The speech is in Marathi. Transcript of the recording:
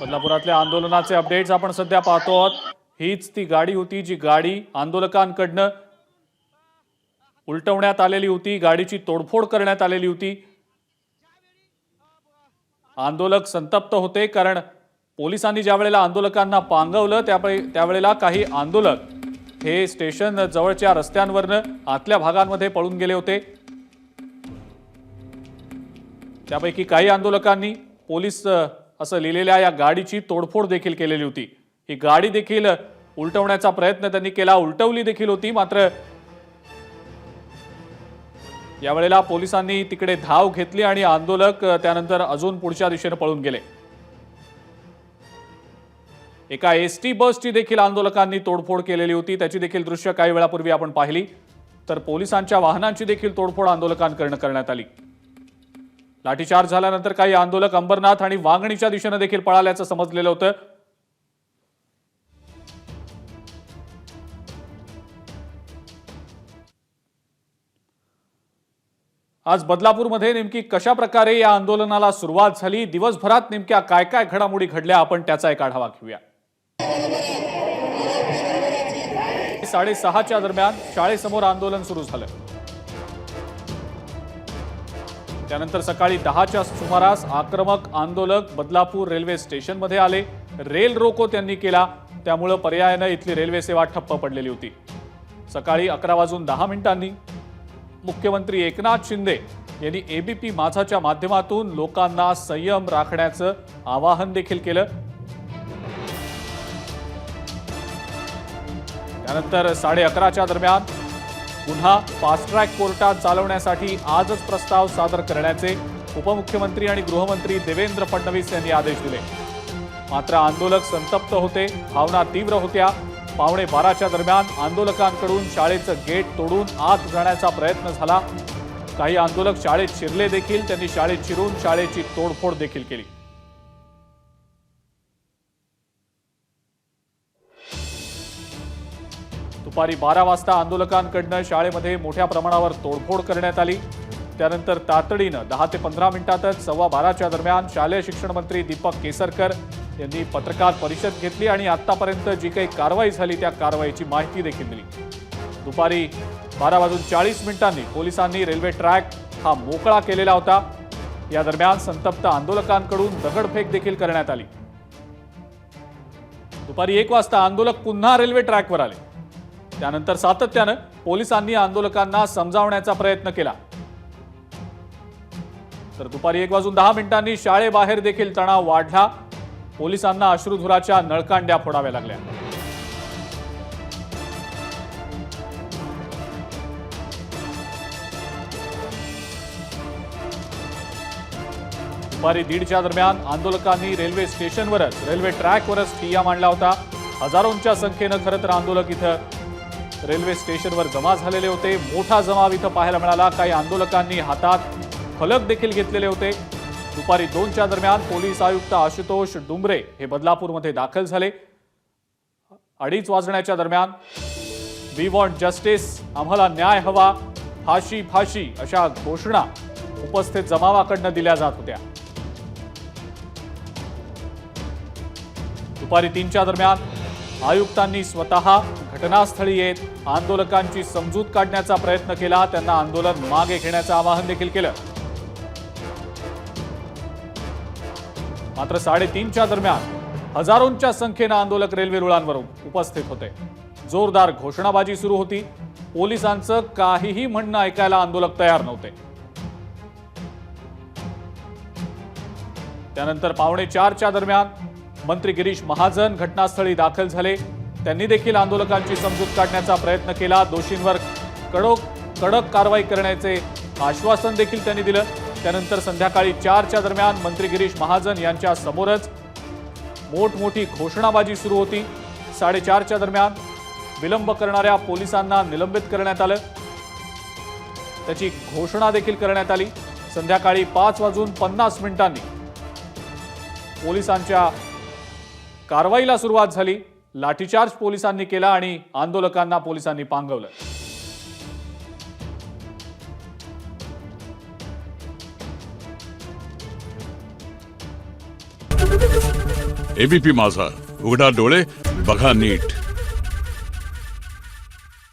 बदलापुरातल्या आंदोलनाचे अपडेट्स आपण सध्या पाहतो आहोत. हीच ती गाडी होती जी गाडी आंदोलकांकडनं उलटवण्यात आलेली होती गाडीची तोडफोड करण्यात आलेली होती. आंदोलक संतप्त होते कारण पोलिसांनी ज्या वेळेला आंदोलकांना पांगवलं त्यावेळेला काही आंदोलक हे स्टेशन जवळच्या रस्त्यांवरनं आतल्या भागांमध्ये पळून गेले होते. त्यापैकी काही आंदोलकांनी पोलीस असं लिहिलेल्या या गाडीची तोडफोड देखील केलेली होती. ही गाडी देखील उलटवण्याचा प्रयत्न त्यांनी केला. उलटवली देखील होती मात्र यावेळेला पोलिसांनी तिकडे धाव घेतली आणि आंदोलक त्यानंतर अजून पुढच्या दिशेने पळून गेले. एका एस टी बसची देखील आंदोलकांनी तोडफोड केलेली होती. त्याची देखील दृश्य काही वेळापूर्वी आपण पाहिली. तर पोलिसांच्या वाहनांची देखील तोडफोड आंदोलकांकडनं करण्यात आली. लाठीचार्ज झाल्यानंतर काही आंदोलक अंबरनाथ आणि वांगणीच्या दिशेनं देखील पळाल्याचं समजलेलं होतं. आज बदलापूरमध्ये नेमकी कशा प्रकारे या आंदोलनाला सुरुवात झाली? दिवसभरात नेमक्या काय काय घडामोडी घडल्या? आपण त्याचा एक आढावा घेऊया. साडेसहाच्या दरम्यान शाळेसमोर आंदोलन सुरू झालं. त्यानंतर सकाळी दहाच्या सुमारास आक्रमक आंदोलक बदलापूर रेल्वे स्टेशनमध्ये आले. रेल रोको त्यांनी केला. त्यामुळं पर्यायानं इथली रेल्वे सेवा ठप्प पडलेली होती. सकाळी अकरा वाजून दहा मिनिटांनी मुख्यमंत्री एकनाथ शिंदे यांनी एबीपी माझाच्या माध्यमातून लोकांना संयम राखण्याचं आवाहन देखील केलं. त्यानंतर साडे अकराच्या दरम्यान पुन्हा फास्ट ट्रॅक कोर्टात चालवण्यासाठी आजच प्रस्ताव सादर करण्याचे उपमुख्यमंत्री आणि गृहमंत्री देवेंद्र फडणवीस यांनी आदेश दिले. मात्र आंदोलक संतप्त होते भावना तीव्र होत्या. पावणे बाराच्या दरम्यान आंदोलकांकडून शाळेचं गेट तोडून आत जाण्याचा प्रयत्न झाला. काही आंदोलक शाळेत शिरले देखील त्यांनी शाळेत शिरून शाळेची तोडफोड देखील केली. दुपारी बारा वाजता आंदोलकांकडनं शाळेमध्ये मोठ्या प्रमाणावर तोडफोड करण्यात आली. त्यानंतर तातडीनं दहा ते पंधरा मिनिटातच सव्वा बाराच्या दरम्यान शालेय शिक्षण मंत्री दीपक केसरकर यांनी पत्रकार परिषद घेतली आणि आतापर्यंत जी काही कारवाई झाली त्या कारवाईची माहिती देखील दिली. दुपारी बारा वाजून चाळीस मिनिटांनी पोलिसांनी रेल्वे ट्रॅक हा मोकळा केलेला होता. या दरम्यान संतप्त आंदोलकांकडून दगडफेक देखील करण्यात आली. दुपारी एक वाजता आंदोलक पुन्हा रेल्वे ट्रॅकवर आले. त्यानंतर सातत्यानं पोलिसांनी आंदोलकांना समजावण्याचा प्रयत्न केला. तर दुपारी एक वाजून दहा मिनिटांनी शाळेबाहेर देखील तणाव वाढला. पोलिसांना अश्रुधुराच्या नळकांड्या फोडाव्या लागल्या. दुपारी दीडच्या दरम्यान आंदोलकांनी रेल्वे स्टेशनवरच रेल्वे ट्रॅकवरच ठिय्या मांडला होता. हजारोंच्या संख्येनं खरं तर आंदोलक इथं रेल्वे स्टेशनवर जमा झालेले होते. मोठा जमाव इथं पाहायला मिळाला. काही आंदोलकांनी हातात फलक देखील घेतलेले होते. दुपारी दोनच्या दरम्यान पोलीस आयुक्त आशुतोष डुंबरे हे बदलापूरमध्ये दाखल झाले. अडीच वाजण्याच्या दरम्यान वी वॉन्ट जस्टिस आम्हाला न्याय हवा. फाशी फाशी अशा घोषणा उपस्थित जमावाकडनं दिल्या जात होत्या. दुपारी तीनच्या दरम्यान आयुक्तांनी स्वतः घटनास्थळी येत आंदोलकांची समजूत काढण्याचा प्रयत्न केला त्यांना आंदोलन मागे घेण्याचं आवाहन देखील केलं. मात्र साडेतीनच्या दरम्यान हजारोंच्या संख्येनं आंदोलक रेल्वे रुळांवर उपस्थित होते. जोरदार घोषणाबाजी सुरू होती. पोलिसांचं काहीही म्हणणं ऐकायला आंदोलक तयार नव्हते. त्यानंतर पावणे चारच्या दरम्यान मंत्री गिरीश महाजन घटनास्थळी दाखल झाले. त्यांनी देखील आंदोलकांची समजूत काढण्याचा प्रयत्न केला. दोषींवर कडक कडक कारवाई करण्याचे आश्वासन देखील त्यांनी दिलं. त्यानंतर संध्याकाळी चारच्या दरम्यान मंत्री गिरीश महाजन यांच्या समोरच मोठमोठी घोषणाबाजी सुरू होती. साडेचारच्या दरम्यान विलंब करणाऱ्या पोलिसांना निलंबित करण्यात आलं. त्याची घोषणा देखील करण्यात आली. संध्याकाळी पाच वाजून पन्नास मिनिटांनी पोलिसांच्या कारवाईला सुरुवात झाली. लाठीचार्ज पोलिसांनी केला आणि आंदोलकांना पोलिसांनी पांगवलं. एबीपी माझा. उघडा डोळे बघा नीट.